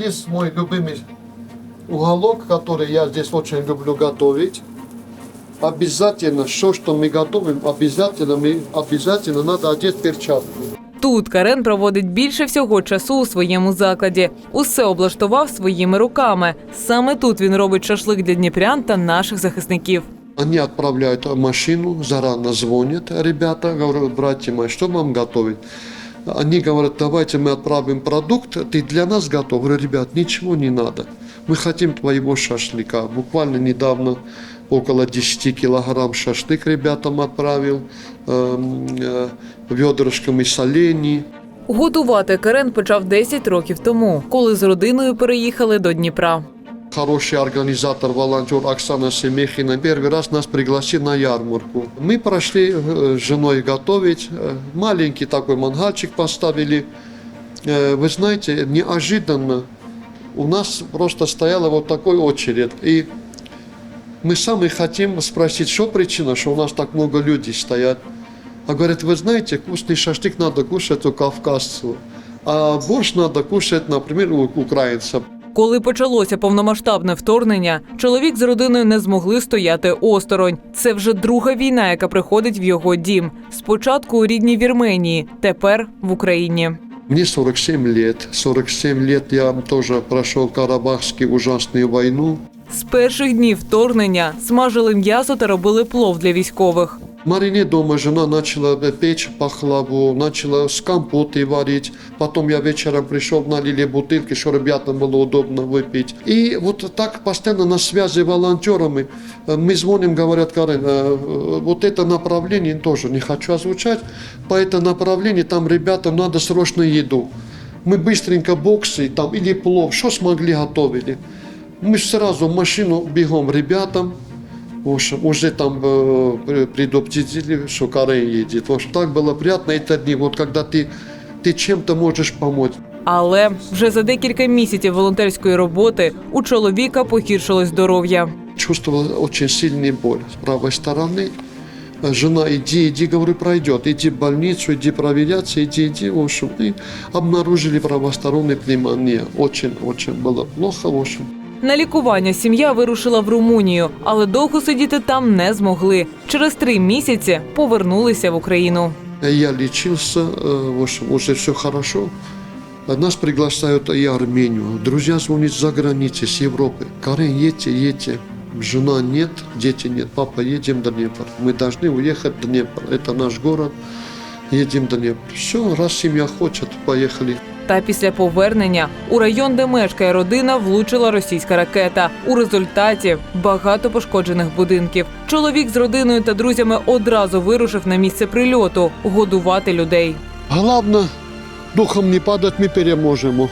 есть мой любимый уголок, который я здесь очень люблю готовить. Обязательно, все, что мы готовим, обязательно, мы, обязательно надо одеть перчатку. Тут Карен проводить більше всього часу у своєму закладі. Усе облаштував своїми руками. Саме тут він робить шашлик для дніпрян та наших захисників. Они отправляют машину, заранее звонят ребята, говорят, братья мои, что вам готовить? Они говорят, давайте мы отправим продукт, ты для нас готов? Говорю, ребят, ничего не надо. Мы хотим твоего шашлыка. Буквально недавно около 10 килограмм шашлык ребятам отправил, эм, э, ведрышками солений. Готувати Карен почав 10 років тому, коли з родиною переїхали до Дніпра. Хороший организатор, волонтер Оксана Семехина первый раз нас пригласил на ярмарку. Мы прошли э, с женой готовить, э, маленький такой мангальчик поставили. Э, Вы знаете, неожиданно у нас просто стояла вот такой очередь. И мы сами хотим спросить, что причина, что у нас так много людей стоят. А говорят, вы знаете, вкусный шашлык надо кушать у кавказцев, а борщ надо кушать, например, у украинцев. Коли почалося повномасштабне вторгнення, чоловік з родиною не змогли стояти осторонь. Це вже друга війна, яка приходить в його дім. Спочатку у рідній Вірменії, тепер в Україні. Мне 47 лет. 47 лет я тоже прошел Карабахскую ужасную войну. З перших днів вторгнення смажили м'ясо та робили плов для військових. В Марине дома жена начала печь пахлаву, начала с компоты варить. Потом я вечером пришел, налили бутылки, что ребятам было удобно выпить. И вот так постоянно на связи с волонтерами. Э, Мы звоним, говорят, Карен, э, э, вот это направление тоже не хочу озвучать. По это направлению там ребятам надо срочно еду. Мы быстренько боксы там или плов, что смогли готовили. Мы сразу в машину бегом ребятам, в общем, уже там э, пр- предупредили, что Карен едет. В общем, так было приятно эти дни, вот когда ты, ты чем-то можешь помочь. Але вже за декілька місяців волонтерської роботи у чоловіка погіршилось здоров'я. Чувствовал очень сильный боль с правой стороны. Э, Жена, иди, иди, говорю, пройдет. Иди в больницу, иди проверяться, иди, иди. В общем, и обнаружили правостороннюю пневмонию. Очень-очень было плохо, в общем. На лікування сім'я вирушила в Румунію, але довго сидіти там не змогли. Через три місяці повернулися в Україну. Я лечился, э, в общем, уже все хорошо. А Нас приглашают и Армению. Друзья звонят за границей, с Европы. Карен, едьте, едьте. Жена нет, дети нет. Папа, едем в Днепр. Мы должны уехать в Днепр. Это наш город. Едем в Днепр. Все, раз семья хочет, поехали. Та після повернення у район, де мешкає родина, влучила російська ракета. У результаті багато пошкоджених будинків. Чоловік з родиною та друзями одразу вирушив на місце прильоту годувати людей. Головне, духом не падать ми переможемо.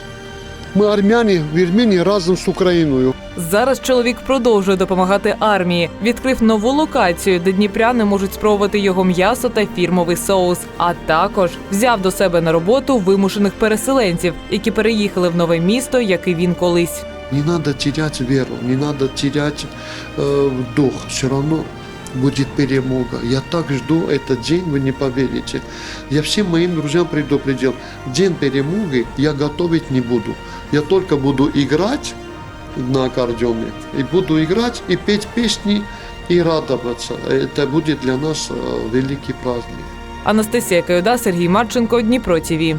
Мы армяне в Вірменії разом з Україною. Зараз чоловік продовжує допомагати армії. Відкрив нову локацію, де дніпряни можуть спробувати його м'ясо та фірмовий соус. А також взяв до себе на роботу вимушених переселенців, які переїхали в нове місто, як і він колись. Не надо терять веру, не надо терять э, дух. Все равно будет перемога. Я так жду этот день, вы не поверите. Я всем моим друзьям предупредил, день перемоги я готовить не буду. Я только буду играть на аккордеоне, и буду играть и петь песни и радоваться. Это будет для нас э, великий праздник. Анастасія Каюда, Сергій Марченко, Дніпро ТІВІ.